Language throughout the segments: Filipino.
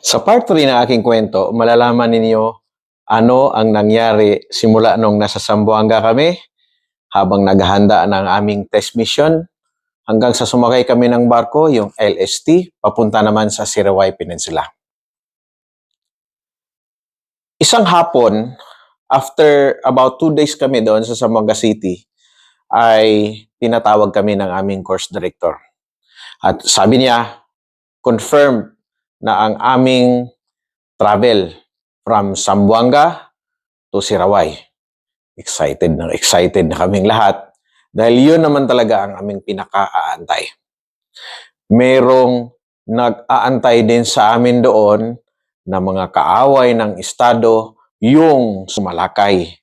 Sa part 3 ng aking kwento, malalaman ninyo ano ang nangyari simula nung nasa Sambuanga kami habang naghahanda ng aming test mission hanggang sa sumakay kami ng barko, yung LST, papunta naman sa Sirawai Peninsula. Isang hapon, after about two days kami doon sa Zamboanga City, ay tinatawag kami ng aming course director. At sabi niya, confirm na ang aming travel from Zamboanga to Sirawai. Excited na excited na kaming lahat dahil yun naman talaga ang aming pinaka-aantay. Merong nag-aantay din sa amin doon na mga kaaway ng Estado yung sumalakay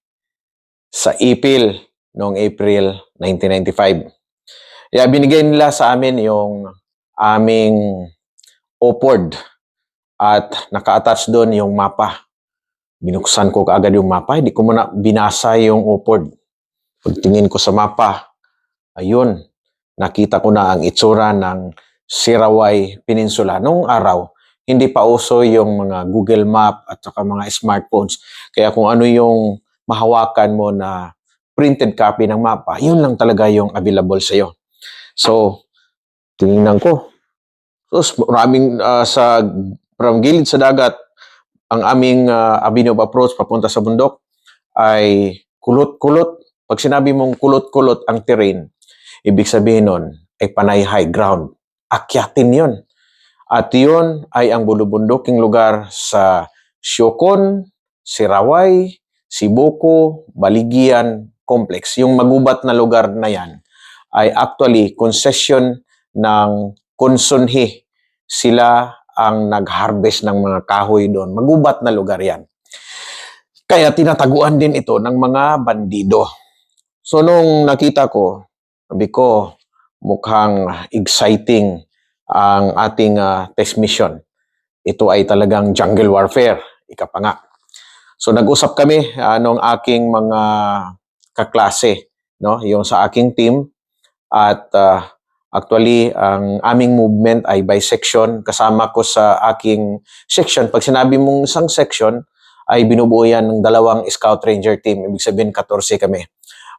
sa ipil noong April 1995. Kaya binigay nila sa amin yung aming OPOD at naka-attach doon yung mapa. Binuksan ko kaagad yung mapa, hindi ko muna binasa yung OPOD. Pagtingin ko sa mapa, ayun, nakita ko na ang itsura ng Sirawai Peninsula. Noong araw, hindi pa uso yung mga Google Map at saka mga smartphones. Kaya kung ano yung mahawakan mo na printed copy ng mapa, yun lang talaga yung available sa'yo. So, tinignan ko. So, maraming ah, sa from gilid sa dagat, ang aming ah, avenue of approach papunta sa bundok ay kulot-kulot. Pag sinabi mong kulot-kulot ang terrain, ibig sabihin nun ay panay high ground. Akyatin yun. At yun ay ang bulubunduking lugar sa Siokon, Sirawai, Sibuko, Baligyan Complex. Yung magubat na lugar na yan ay actually concession ng Konsunhi. Sila ang nag-harvest ng mga kahoy doon. Magubat na lugar yan. Kaya tinataguan din ito ng mga bandido. So nung nakita ko, sabi ko, mukhang exciting ang ating ah, test mission. Ito ay talagang jungle warfare. Ika pa nga. So nag-usap kami uh, aking mga kaklase, no, yung sa aking team at ah, actually ang aming movement ay by section kasama ko sa aking section. Pag sinabi mong isang section ay binubuo yan ng dalawang scout ranger team. Ibig sabihin 14 kami.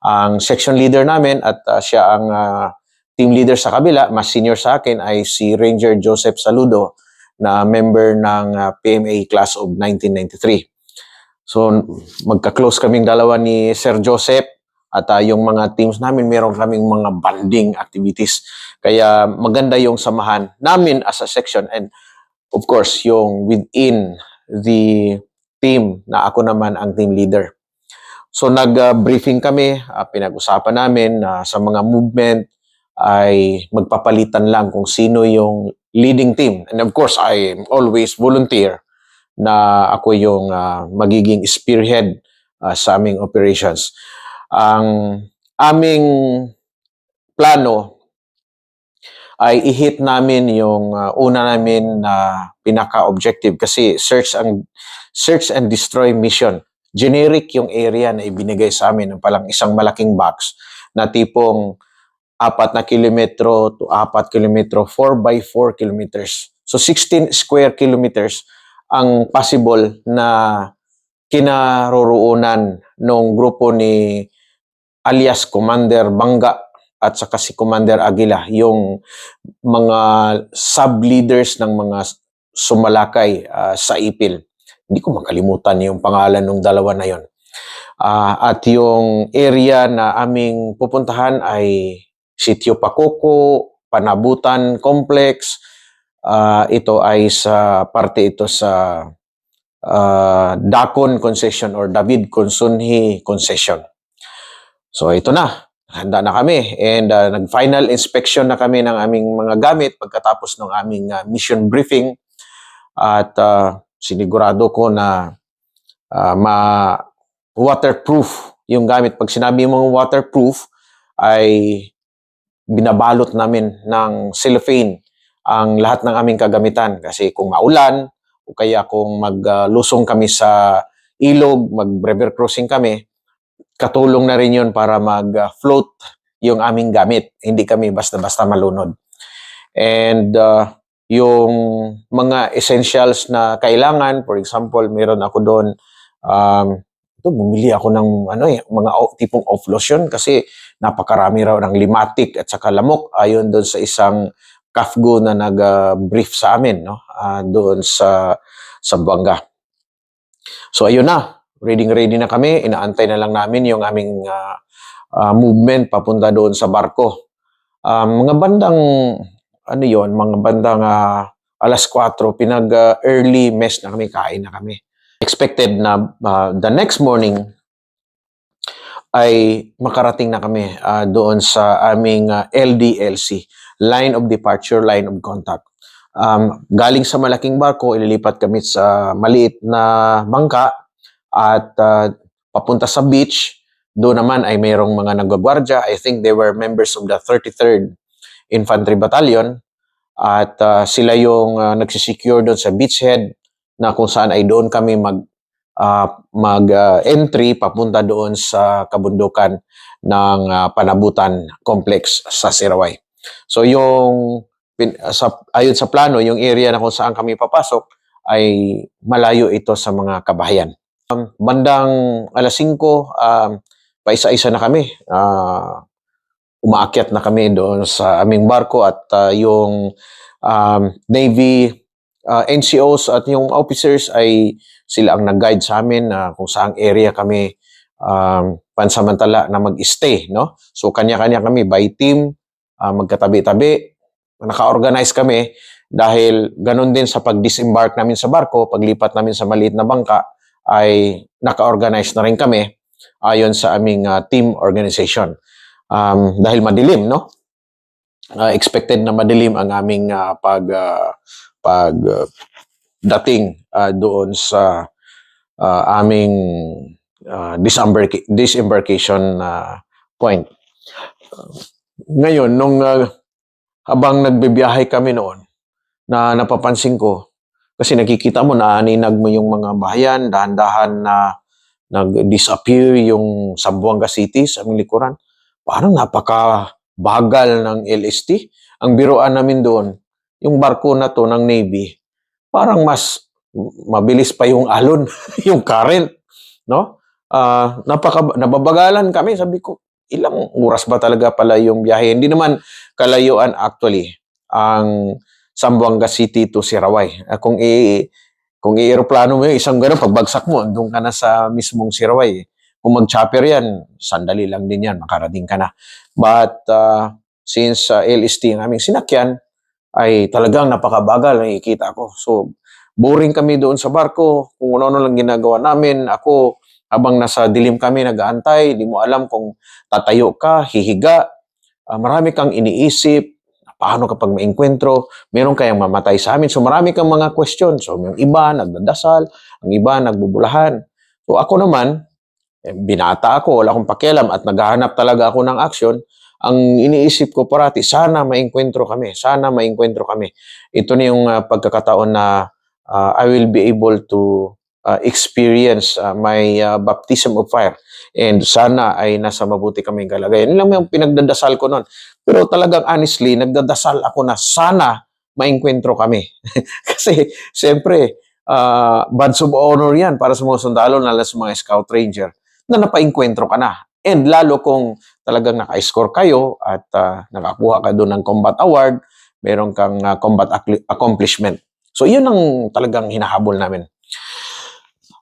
Ang section leader namin at ah, siya ang ah, team leader sa kabila, mas senior sa akin ay si Ranger Joseph Saludo na member ng ah, PMA class of 1993. So magka-close kaming dalawa ni Sir Joseph at ah, yung mga teams namin meron kaming mga banding activities. Kaya maganda yung samahan namin as a section and of course yung within the team na ako naman ang team leader. So nag-briefing kami, ah, pinag-usapan namin na sa mga movement ay magpapalitan lang kung sino yung leading team. And of course, I always volunteer na ako yung ah, magiging spearhead ah, sa aming operations. Ang aming plano ay i-hit namin yung ah, una namin na pinaka-objective kasi search and search and destroy mission. Generic yung area na ibinigay sa amin ng palang isang malaking box na tipong apat na kilometro to apat kilometro, 4 by 4 kilometers. So 16 square kilometers ang possible na kinaroroonan ng grupo ni alias Commander Bangga at saka si Commander Aguila, yung mga sub-leaders ng mga sumalakay ah, sa ipil. Hindi ko makalimutan yung pangalan ng dalawa na yon. Ah, at yung area na aming pupuntahan ay Sitio Pakoko, Panabutan Complex. Ah, ito ay sa parte ito sa ah, Dakon Concession or David Consunhi Concession. So ito na, handa na kami. And ah, nag-final inspection na kami ng aming mga gamit pagkatapos ng aming ah, mission briefing. At ah, sinigurado ko na ah, ma waterproof yung gamit. Pag sinabi mong waterproof ay binabalot namin ng cellophane ang lahat ng aming kagamitan. Kasi kung maulan o kaya kung maglusong kami sa ilog, mag-river crossing kami, katulong na rin yun para mag-float yung aming gamit. Hindi kami basta-basta malunod. And uh, yung mga essentials na kailangan. For example, meron ako doon, um, ito, bumili ako ng ano eh, mga tipong off lotion kasi napakarami raw ng limatic at saka lamok ayon doon sa isang kafgo na nag-brief sa amin no Ah, doon sa sa Buanga. So ayun na, ready ready na kami, inaantay na lang namin yung aming ah, ah, movement papunta doon sa barko. Um, mga bandang ano yon, mga bandang ah, alas 4 pinag ah, early mess na kami, kain na kami. Expected na ah, the next morning ay makarating na kami ah, doon sa aming ah, LDLC, Line of Departure, Line of Contact. Um, galing sa malaking barko, ililipat kami sa maliit na bangka at ah, papunta sa beach. Doon naman ay mayroong mga nagwagwardya. I think they were members of the 33rd Infantry Battalion at ah, sila yung ah, nagsisecure doon sa beachhead na kung saan ay doon kami mag ah, mag-entry papunta doon sa kabundukan ng ah, Panabutan Complex sa Sirawai. So yung pin- sa ayon sa plano, yung area na kung saan kami papasok ay malayo ito sa mga kabahayan. Um, bandang alas 5, um, paisa-isa na kami. Ah, umaakyat na kami doon sa aming barko at ah, yung um, Navy ah, NCOs at yung officers ay sila ang nag-guide sa amin na kung saang area kami um, pansamantala na mag-stay, no? So kanya-kanya kami by team, ah, magkatabi-tabi, naka-organize kami dahil ganun din sa pag-disembark namin sa barko, paglipat namin sa maliit na bangka ay naka-organize na rin kami ayon sa aming ah, team organization. Um, dahil madilim, no? Ah, expected na madilim ang aming ah, pag ah, pag ah, dating ah, doon sa ah, aming ah, disembark- disembarkation ah, point. Ngayon, nung ah, habang nagbibiyahe kami noon, na napapansin ko, kasi nakikita mo na aninag mo yung mga bahayan, dahan-dahan na nag-disappear yung Sambuanga City sa aming likuran. Parang napaka bagal ng LST. Ang biruan namin doon, yung barko na to ng Navy, parang mas mabilis pa yung alon, yung current, no? Ah, napaka nababagalan kami, sabi ko, ilang oras ba talaga pala yung biyahe? Hindi naman kalayuan actually ang Sambuanga City to Sirawai. Ah, kung i kung i-eroplano mo yung isang gano'n, pagbagsak mo, doon ka na sa mismong Sirawai. Kung mag-chopper yan, sandali lang din yan, makarating ka na. But uh, since uh, LST ang aming sinakyan, ay talagang napakabagal, nakikita ko. So, boring kami doon sa barko, kung ano-ano lang ginagawa namin. Ako, habang nasa dilim kami, nag-aantay, di mo alam kung tatayo ka, hihiga, Ah, marami kang iniisip, paano kapag maengkwentro, meron kayang mamatay sa amin. So marami kang mga questions. So yung iba nagdadasal, ang iba nagbubulahan. So ako naman, eh, binata ako, wala akong pakialam at naghahanap talaga ako ng action. Ang iniisip ko parati, sana maengkwentro kami, sana maengkwentro kami. Ito na yung ah, pagkakataon na ah, I will be able to ah, experience ah, my ah, baptism of fire. And sana ay nasa mabuti kaming kalagayan. Yun lang yung pinagdadasal ko noon. Pero talagang honestly, nagdadasal ako na sana maengkwentro kami. Kasi, siyempre, uh, badge of honor yan para sa mga sundalo, lalo sa mga scout ranger, na napaengkwentro ka na. And lalo kung talagang naka-score kayo at ah, nakakuha ka doon ng combat award, meron kang ah, combat acc- accomplishment. So, yun ang talagang hinahabol namin.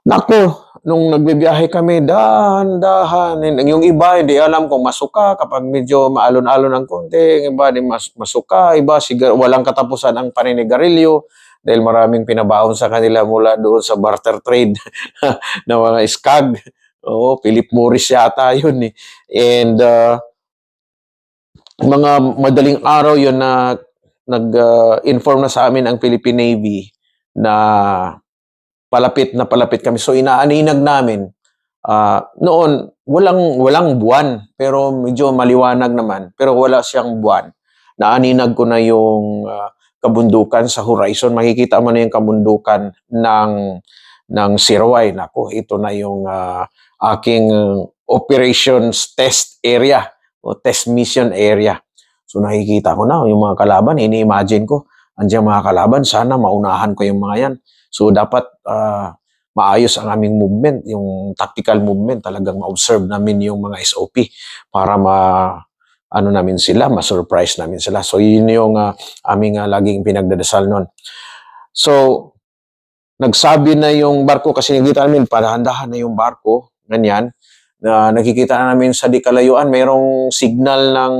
Nako, nung nagbibiyahe kami, dahan-dahan. Yung iba, hindi alam kung masuka kapag medyo maalon-alon ng konti. Yung iba, di mas, masuka. Iba, sigar, walang katapusan ang paninigarilyo dahil maraming pinabahon sa kanila mula doon sa barter trade na mga skag. Oo, Philip Morris yata yun eh. And uh, mga madaling araw yun na nag-inform na sa amin ang Philippine Navy na palapit na palapit kami. So inaaninag namin. Ah, noon walang walang buwan pero medyo maliwanag naman pero wala siyang buwan. Naaninag ko na yung ah, kabundukan sa horizon. Makikita mo na yung kabundukan ng ng Sirway. Nako, ito na yung ah, aking operations test area o test mission area. So nakikita ko na yung mga kalaban, ini-imagine ko andiyan mga kalaban, sana maunahan ko yung mga yan. So dapat ah, maayos ang aming movement, yung tactical movement, talagang ma-observe namin yung mga SOP para ma ano namin sila, ma-surprise namin sila. So yun yung ah, aming ah, laging pinagdadasal noon. So nagsabi na yung barko kasi nakikita namin padahan-dahan na yung barko, ganyan. Na nakikita na namin sa di kalayuan, mayroong signal ng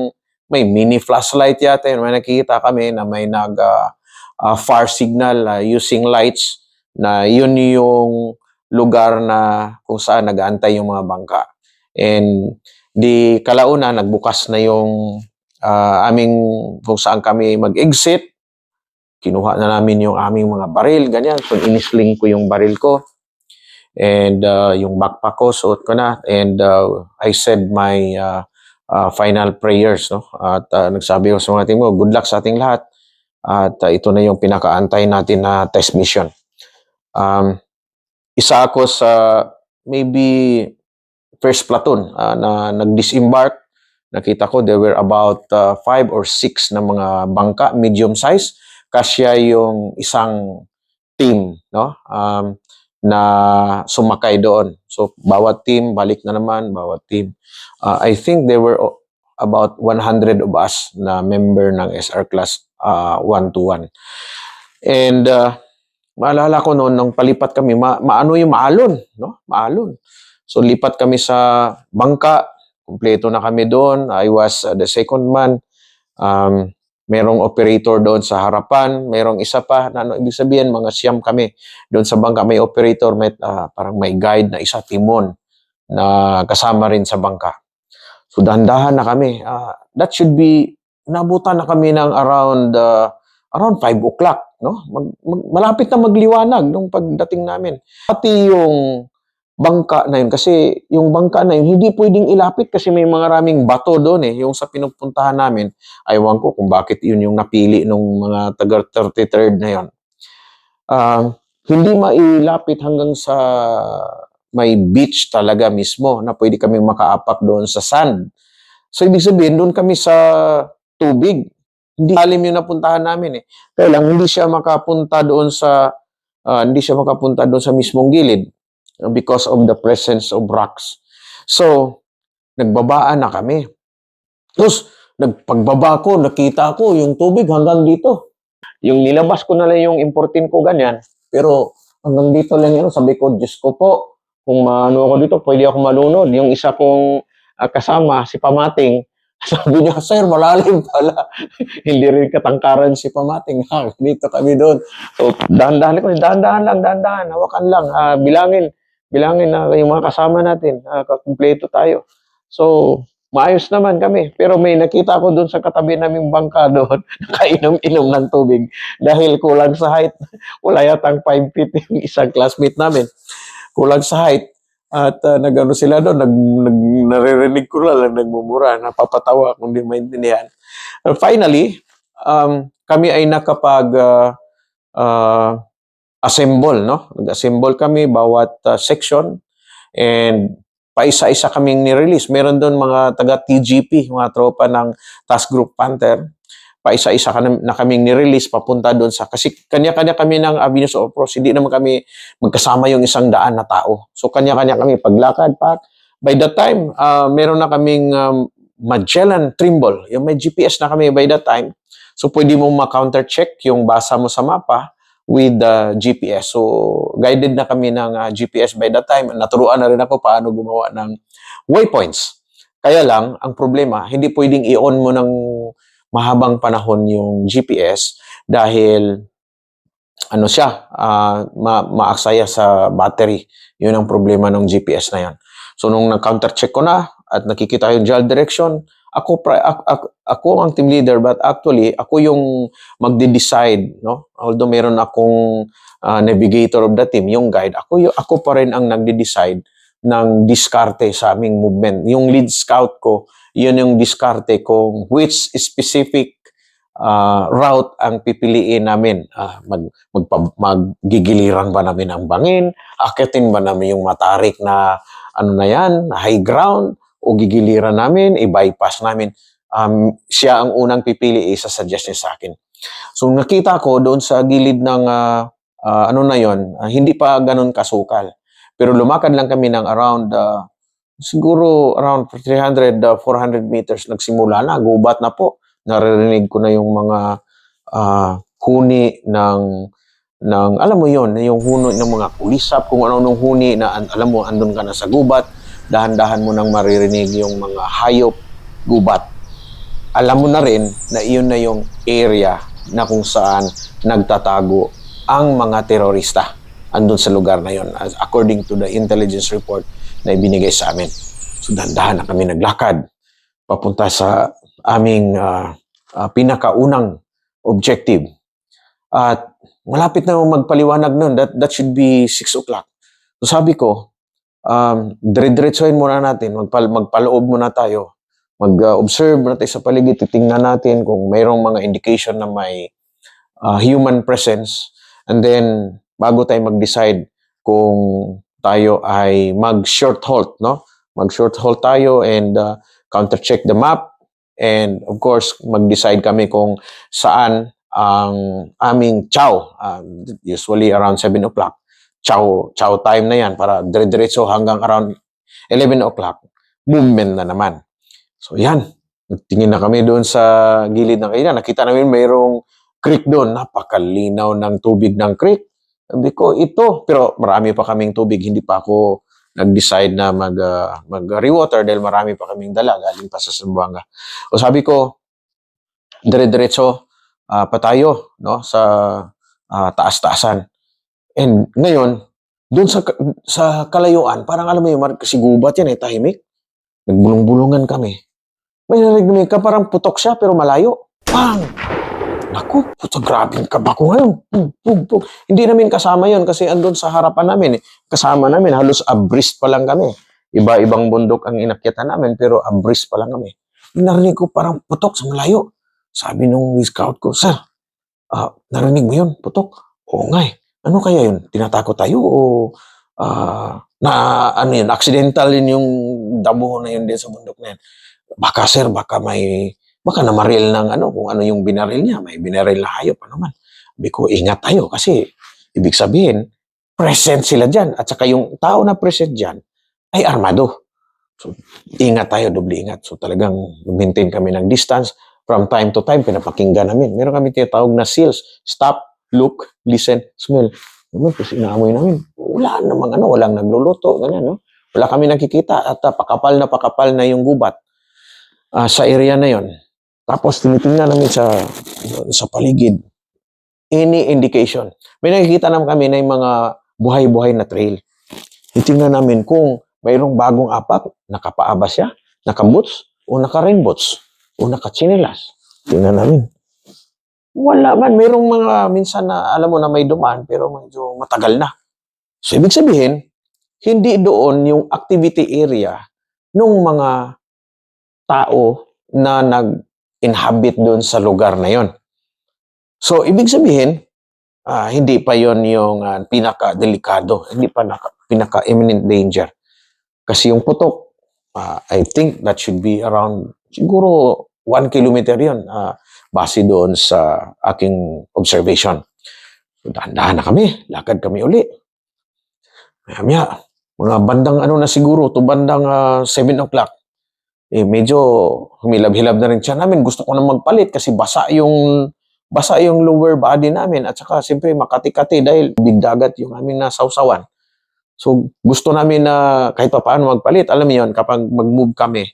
may mini flashlight yata. May nakikita kami na may nag ah, ah, far signal ah, using lights na yun yung lugar na kung saan nag-aantay yung mga bangka. And di kalauna, nagbukas na yung ah, aming kung saan kami mag-exit. Kinuha na namin yung aming mga baril, ganyan. So, inisling ko yung baril ko. And ah, yung backpack ko, suot ko na. And ah, I said my ah, ah, final prayers. No? At ah, nagsabi ko sa mga team ko, good luck sa ating lahat. At ah, ito na yung pinakaantay natin na test mission. Um, isa ako sa maybe first platoon ah, na nag-disembark. Nakita ko there were about ah, five or six na mga bangka, medium size. Kasya yung isang team no? um, na sumakay doon. So, bawat team, balik na naman, bawat team. Ah, I think there were about 100 of us na member ng SR class ah, 121. And ah, maalala ko noon, nung palipat kami, ma- maano yung maalon, no? Maalon. So, lipat kami sa bangka, kumpleto na kami doon. I was uh, the second man. Um, merong operator doon sa harapan, merong isa pa, na, ano, ibig sabihin, mga siyam kami. Doon sa bangka, may operator, may, ah, parang may guide na isa, timon, na kasama rin sa bangka. So, dahan-dahan na kami. Ah, that should be, nabutan na kami ng around, ah, around 5 o'clock, no? Mag, mag- malapit na magliwanag nung pagdating namin. Pati yung bangka na yun, kasi yung bangka na yun, hindi pwedeng ilapit kasi may mga raming bato doon eh. Yung sa pinupuntahan namin, aywan ko kung bakit yun yung napili ng mga taga 33rd na yun. Ah, hindi mailapit hanggang sa may beach talaga mismo na pwede kami makaapak doon sa sand. So, ibig sabihin, doon kami sa tubig. Hindi alim yung napuntahan namin eh. Kaya lang, hindi siya makapunta doon sa, ah, hindi siya makapunta doon sa mismong gilid uh, because of the presence of rocks. So, nagbabaan na kami. Tapos, nagpagbaba ko, nakita ko yung tubig hanggang dito. Yung nilabas ko na lang yung importin ko ganyan. Pero hanggang dito lang yun. Sabi ko, Diyos ko po, kung maano ako dito, pwede ako malunod. Yung isa kong ah, kasama, si Pamating, sabi niya, sir, malalim pala. Hindi rin katangkaran si Pamating. Ha, dito kami doon. So, dahan-dahan ko, dahan-dahan lang, dahan-dahan, hawakan lang, ah, bilangin, bilangin na yung mga kasama natin, ah, kumpleto tayo. So, maayos naman kami. Pero may nakita ko doon sa katabi naming bangka doon, nakainom-inom ng tubig dahil kulang sa height. Wala yatang 5 feet yung isang classmate namin. Kulang sa height. At uh, nagano sila doon, nag, nag, naririnig ko lang, nagmumura, napapatawa kung di maintindihan. Uh, finally, um, kami ay nakapag uh, uh, assemble, no? Nag-assemble kami bawat uh, section and paisa-isa kaming ni-release. Meron doon mga taga TGP, mga tropa ng Task Group Panther. Paisa-isa ka na, na kaming ni-release papunta doon sa kasi kanya-kanya kami ng avenues of approach. Hindi naman kami magkasama yung isang daan na tao. So kanya-kanya kami paglakad pa. By that time, uh, meron na kaming um, Magellan Trimble. Yung may GPS na kami by that time. So pwede mo ma-counter check yung basa mo sa mapa with the GPS. So, guided na kami ng ah, GPS by that time. Naturuan na rin ako paano gumawa ng waypoints. Kaya lang, ang problema, hindi pwedeng i-on mo ng mahabang panahon yung GPS dahil ano siya, ma maaksaya sa battery. Yun ang problema ng GPS na yan. So, nung nag-counter check ko na at nakikita yung GL direction, ako, pra- ako, ako, ang team leader but actually, ako yung magde-decide, no? Although meron akong ah, navigator of the team, yung guide, ako, yung, ako pa rin ang nagde-decide ng diskarte sa aming movement. Yung lead scout ko, yun yung diskarte kung which specific ah, route ang pipiliin namin. Ah, mag, magpa, maggigiliran ba namin ang bangin? Akitin ba namin yung matarik na ano na yan, high ground? O gigiliran namin, i-bypass namin? Um, siya ang unang pipili, isa-suggest niya sa akin. So nakita ko doon sa gilid ng ah, ah, ano na yon, ah, hindi pa ganun kasukal. Pero lumakad lang kami ng around ah, siguro around 300 ah, 400 meters nagsimula na gubat na po. Naririnig ko na yung mga ah, huni ng ng alam mo yon, yung huni ng mga kulisap kung ano nung huni na alam mo andun ka na sa gubat, dahan-dahan mo nang maririnig yung mga hayop gubat. Alam mo na rin na iyon na yung area na kung saan nagtatago ang mga terorista andun sa lugar na yon according to the intelligence report na ibinigay sa amin. So dahan-dahan na kami naglakad papunta sa aming ah, ah, pinakaunang objective. At malapit na magpaliwanag nun. That, that should be 6 o'clock. So sabi ko, um, dire-diretsuhin muna natin. Magpal, magpaloob muna tayo. Mag-observe muna tayo sa paligid. Titingnan natin kung mayroong mga indication na may ah, human presence. And then, bago tayo mag-decide kung tayo ay mag-short halt, no? Mag-short halt tayo and uh, counter-check the map. And of course, mag-decide kami kung saan ang aming chow. Uh, usually around 7 o'clock. Chow, chow time na yan para dire-diretso hanggang around 11 o'clock. Movement na naman. So yan, nagtingin na kami doon sa gilid ng kainan. Nakita namin mayroong creek doon. Napakalinaw ng tubig ng creek. Sabi ko, ito. Pero marami pa kaming tubig. Hindi pa ako nag-decide na mag, ah, mag-rewater dahil marami pa kaming dala galing pa sa Zamboanga. O sabi ko, dire-diretso ah, pa tayo no, sa ah, taas-taasan. And ngayon, doon sa, sa kalayuan, parang alam mo yung kasi gubat yan eh, tahimik. Nagbulong-bulungan kami. May narinig ka, parang putok siya pero malayo. Pang! Naku, puto, grabe ka ba ko ngayon? Pug, pug, pug. Hindi namin kasama yon kasi andun sa harapan namin. Eh. Kasama namin, halos abris pa lang kami. Iba-ibang bundok ang inakyatan namin pero abris pa lang kami. Narinig ko parang putok sa malayo. Sabi nung scout ko, Sir, ah, narinig mo yun, putok? Oo nga eh. Ano kaya yun? Tinatakot tayo o ah, na ano yun, accidental yun yung damo na yun din sa bundok na yun? Baka sir, baka may baka namaril ng ano, kung ano yung binaril niya, may binaril na hayop, ano man. Sabi ko, ingat tayo kasi ibig sabihin, present sila dyan. At saka yung tao na present dyan ay armado. So, ingat tayo, doble ingat. So, talagang maintain kami ng distance. From time to time, pinapakinggan namin. Meron kami tinatawag na seals. Stop, look, listen, smell. Naman, kasi inaamoy namin. Wala namang ano, walang nagluluto, ganyan, no? Wala kami nakikita at ah, pakapal na pakapal na yung gubat ah, sa area na yon. Tapos tinitingnan namin sa sa paligid. Any indication. May nakikita naman kami na yung mga buhay-buhay na trail. Titingnan namin kung mayroong bagong apak, nakapaa ba siya, nakaboots, o naka-rainboots, o naka-chinelas. Tingnan namin. Wala man. Mayroong mga minsan na alam mo na may dumaan pero medyo matagal na. So, ibig sabihin, hindi doon yung activity area ng mga tao na nag-inhabit doon sa lugar na yon. So, ibig sabihin, ah, hindi pa yon yung ah, pinaka-delikado, hindi pa naka, pinaka-imminent danger. Kasi yung putok, ah, I think that should be around, siguro, one kilometer yon ah, base doon sa aking observation. So, dahan-dahan na kami, lakad kami uli. Maya-maya, mga bandang ano na siguro, to bandang ah, 7 o'clock, eh medyo humilab-hilab na rin siya namin. Gusto ko na magpalit kasi basa yung basa yung lower body namin at saka siyempre makati-kati dahil big dagat yung aming nasawsawan. So gusto namin na kahit pa paano magpalit. Alam mo yun, kapag mag-move kami,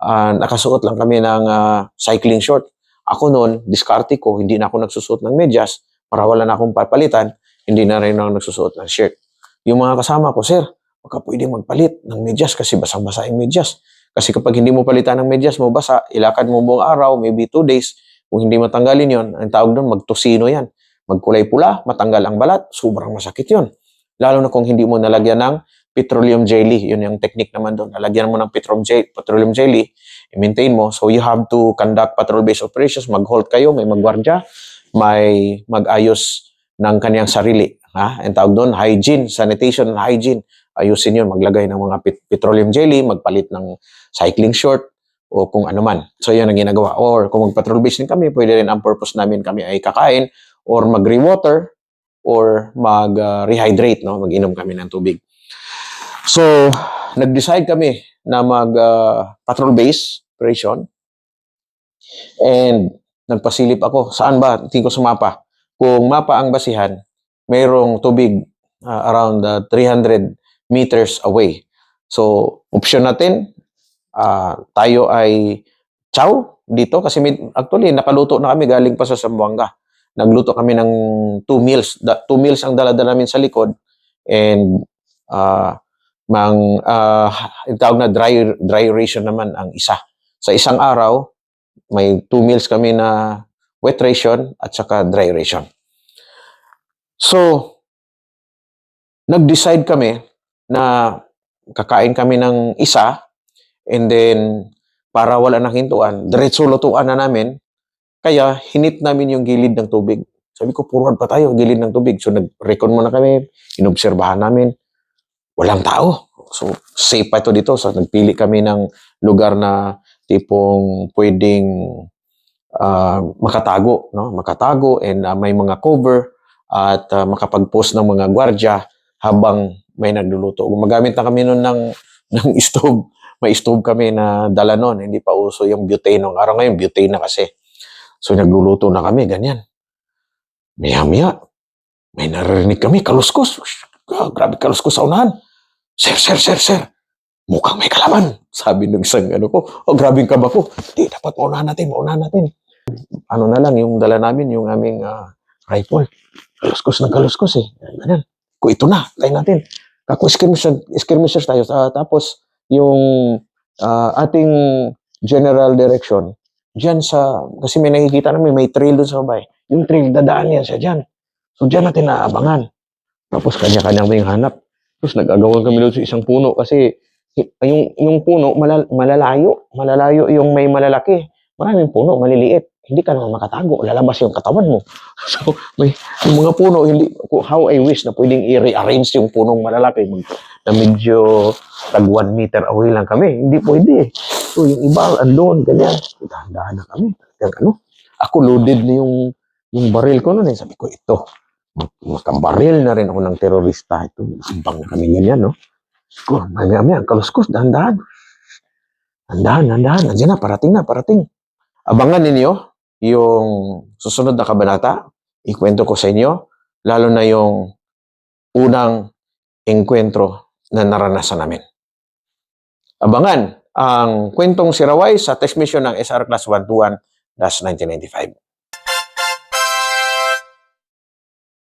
ah, nakasuot lang kami ng ah, cycling short. Ako noon, diskarte ko, hindi na ako nagsusuot ng medyas para wala na akong papalitan, hindi na rin ako nagsusuot ng shirt. Yung mga kasama ko, sir, baka pwede magpalit ng medyas kasi basang-basa yung medyas. Kasi kapag hindi mo palitan ng medyas mo, basa, ilakad mo buong araw, maybe two days, kung hindi matanggalin yon, ang tawag doon, magtosino yan. Magkulay pula, matanggal ang balat, sobrang masakit yon. Lalo na kung hindi mo nalagyan ng petroleum jelly. Yun yung technique naman doon. Nalagyan mo ng petroleum jelly, petroleum jelly i-maintain mo. So you have to conduct patrol-based operations. Mag-halt kayo, may magwardya, may mag-ayos ng kaniyang sarili. Ha? Ang tawag doon, hygiene, sanitation hygiene. Ayusin yun, maglagay ng mga pet- petroleum jelly, magpalit ng cycling short, o kung ano man. So, yan ang ginagawa. Or kung mag-patrol base din kami, pwede rin ang purpose namin kami ay kakain or mag-rewater or mag-rehydrate, no? mag-inom kami ng tubig. So, nag-decide kami na mag-patrol base operation and nagpasilip ako. Saan ba? Tingin ko sa mapa. Kung mapa ang basihan, mayroong tubig uh, around uh, 300 meters away. So, option natin, ah, tayo ay chow dito kasi may, actually nakaluto na kami galing pa sa Zamboanga. Nagluto kami ng two meals. Da, two meals ang dala-dala namin sa likod and ah mang yung tawag na dry dry ration naman ang isa. Sa isang araw may two meals kami na wet ration at saka dry ration. So nag-decide kami na kakain kami ng isa and then para wala nang hintuan, diretso lutuan na namin. Kaya hinit namin yung gilid ng tubig. Sabi ko, forward pa tayo, gilid ng tubig. So nag-recon muna kami, inobserbahan namin. Walang tao. So safe pa ito dito. So nagpili kami ng lugar na tipong pwedeng ah, makatago, no? Makatago and ah, may mga cover at ah, makapag-post ng mga gwardya habang may nagluluto. Gumagamit na kami noon ng ng stove. May stove kami na dala noon. Hindi pa uso yung butane nung araw ngayon. Butane na kasi. So nagluluto na kami, ganyan. Maya-maya, may naririnig kami, kaluskos. Grabe kaluskos sa unahan. Sir, sir, sir, sir. Mukhang may kalaban. Sabi ng isang ano ko, oh, grabing kaba ko. Hindi, dapat maunahan natin, maunahan natin. Ano na lang, yung dala namin, yung aming ah, rifle. Kaluskos ng kaluskos eh. Ganyan. Kung ito na, tayo natin. Kako skirmishers, tayo. Ah, tapos, yung ah, ating general direction, dyan sa, kasi may nakikita namin, may trail doon sa babae. Yung trail, dadaan yan siya dyan. So, dyan natin naaabangan. Tapos, kanya-kanyang may hanap. Tapos, nag-agawan kami doon sa isang puno kasi yung, yung puno, malal- malalayo. Malalayo yung may malalaki. Maraming puno, maliliit. Hindi ka naman makatago. Lalabas yung katawan mo. So, may mga puno, hindi, how I wish na pwedeng i-rearrange yung punong malalaki mag- na medyo tag one meter away lang kami. Hindi pwede. So, yung iba, andun, ganyan. Dahan-dahan na kami. Yung ano, ako loaded na yung, yung baril ko noon. Eh. Sabi ko, ito, makabaril na rin ako ng terorista. Ito, ibang kami ganyan, no? Ko, maya maya, ang kaluskos, dahan-dahan. Dahan-dahan, dahan-dahan. Nandiyan na, parating na, parating. Abangan ninyo yung susunod na kabanata. Ikwento ko sa inyo, lalo na yung unang engkwentro na naranasan namin. Abangan ang kwentong si Rawai sa test mission ng SR Class 121-1995.